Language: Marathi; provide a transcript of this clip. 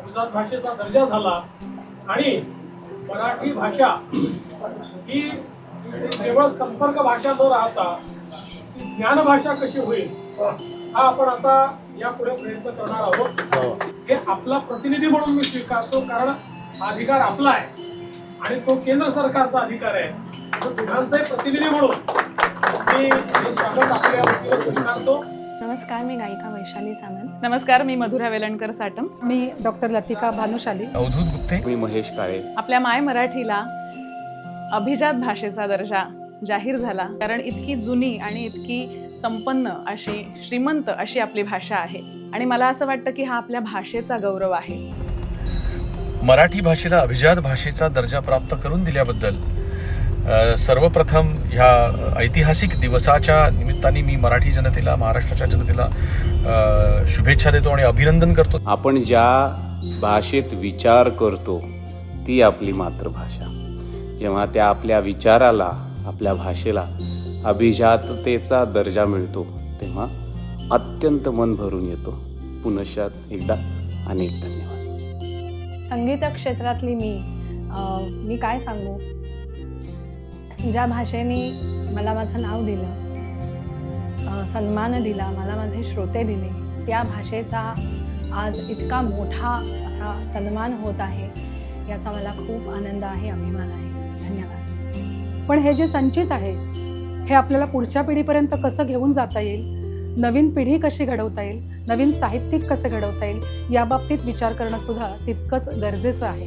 अभिजात भाषेचा दर्जा झाला आणि मराठी भाषा ही केवळ संपर्क भाषा न राहता ती ज्ञान भाषा कशी होईल हा आपण आता यापुढे प्रयत्न करणार आहोत. हे. आपला प्रतिनिधी म्हणून मी स्वीकारतो कारण हा अधिकार आपला आहे आणि तो केंद्र सरकारचा अधिकार आहे. दोघांचाही प्रतिनिधी म्हणून मी हे स्वागत नमस्कार मी गायिका वैशाली सामंत. नमस्कार मी मधुरा वेलणकर साटम. मी डॉक्टर लतिका भानुशाली. अवधूत गुप्ते. मी महेश काळे. आपल्या माय मराठीला अभिजात भाषेचा दर्जा जाहीर झाला. कारण इतकी जुनी आणि इतकी संपन्न अशी श्रीमंत अशी आपली भाषा आहे. आणि मला असं वाटतं की हा आपल्या भाषेचा गौरव आहे. मराठी भाषेला अभिजात भाषेचा दर्जा प्राप्त करून दिल्याबद्दल सर्वप्रथम ह्या ऐतिहासिक दिवसाच्या निमित्ताने मी मराठी जनतेला महाराष्ट्राच्या जनतेला शुभेच्छा देतो आणि अभिनंदन करतो. आपण ज्या भाषेत विचार करतो ती आपली मातृभाषा. जेव्हा त्या आपल्या विचाराला आपल्या भाषेला अभिजाततेचा दर्जा मिळतो तेव्हा अत्यंत मन भरून येतो. पुनशात एकदा अनेक धन्यवाद. संगीत क्षेत्रातली मी अं, मी काय सांगू? ज्या भाषेने मला माझं नाव दिलं सन्मान दिला मला माझे श्रोते दिले त्या भाषेचा आज इतका मोठा असा सन्मान होत आहे याचा मला खूप आनंद आहे अभिमान आहे. धन्यवाद. पण हे जे संचित आहे हे आपल्याला पुढच्या पिढीपर्यंत कसं घेऊन जाता येईल? नवीन पिढी कशी घडवता येईल? नवीन साहित्यिक कसे घडवता येईल? याबाबतीत विचार करणं सुद्धा तितकंच गरजेचं आहे.